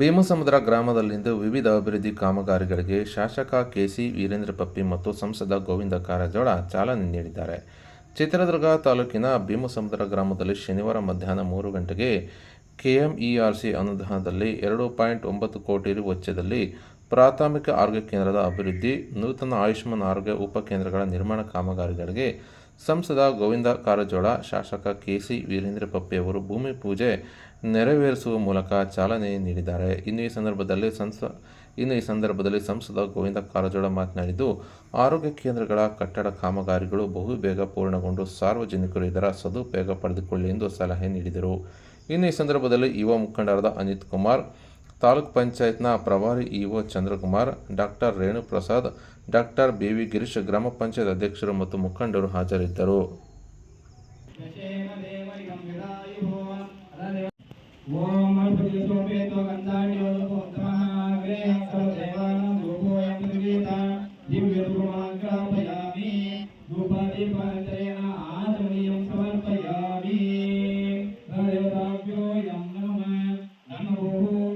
ಭೀಮಸಮುದ್ರ ಗ್ರಾಮದಲ್ಲಿಂದು ವಿವಿಧ ಅಭಿವೃದ್ಧಿ ಕಾಮಗಾರಿಗಳಿಗೆ ಶಾಸಕ ಕೆಸಿ ವೀರೇಂದ್ರ ಪಪ್ಪಿ ಮತ್ತು ಸಂಸದ ಗೋವಿಂದ ಕಾರಜೋಳ ಚಾಲನೆ ನೀಡಿದ್ದಾರೆ. ಚಿತ್ರದುರ್ಗ ತಾಲೂಕಿನ ಭೀಮಸಮುದ್ರ ಗ್ರಾಮದಲ್ಲಿ ಶನಿವಾರ ಮಧ್ಯಾಹ್ನ ಮೂರು ಗಂಟೆಗೆ ಕೆಎಂಇಆರ್ಸಿ ಅನುದಾನದಲ್ಲಿ ಎರಡು ಪಾಯಿಂಟ್ ಒಂಬತ್ತು ಕೋಟಿ ರು ವೆಚ್ಚದಲ್ಲಿ ಪ್ರಾಥಮಿಕ ಆರೋಗ್ಯ ಕೇಂದ್ರದ ಅಭಿವೃದ್ಧಿ, ನೂತನ ಆಯುಷ್ಮಾನ್ ಆರೋಗ್ಯ ಉಪಕೇಂದ್ರಗಳ ನಿರ್ಮಾಣ ಕಾಮಗಾರಿಗಳಿಗೆ ಸಂಸದ ಗೋವಿಂದ ಕಾರಜೋಳ, ಶಾಸಕ ಕೆಸಿ ವೀರೇಂದ್ರ ಪಪ್ಪಿಯವರು ಭೂಮಿ ಪೂಜೆ ನೆರವೇರಿಸುವ ಮೂಲಕ ಚಾಲನೆ ನೀಡಿದ್ದಾರೆ. ಇನ್ನು ಈ ಸಂದರ್ಭದಲ್ಲಿ ಸಂಸ, ಇನ್ನು ಈ ಸಂದರ್ಭದಲ್ಲಿ ಸಂಸದ ಗೋವಿಂದ ಕಾರಜೋಳ ಮಾತನಾಡಿದ್ದು, ಆರೋಗ್ಯ ಕೇಂದ್ರಗಳ ಕಟ್ಟಡ ಕಾಮಗಾರಿಗಳು ಬಹುಬೇಗ ಪೂರ್ಣಗೊಂಡು ಸಾರ್ವಜನಿಕರು ಇದರ ಸದುಪಯೋಗ ಪಡೆದುಕೊಳ್ಳಿ ಎಂದು ಸಲಹೆ ನೀಡಿದರು. ಇನ್ನು ಈ ಸಂದರ್ಭದಲ್ಲಿ ಯುವ ಮುಖಂಡರಾದ ಅನಿತ್ ಕುಮಾರ್, ತಾಲೂಕ್ ಪಂಚಾಯತ್ನ ಪ್ರಭಾರಿ EO Chandrakumar, doctor Renuprasad, doctor BV Girish, ಗ್ರಾಮ ಪಂಚಾಯತ್ ಅಧ್ಯಕ್ಷರು ಮತ್ತು ಮುಖಂಡರು ಹಾಜರಿದ್ದರು. أمره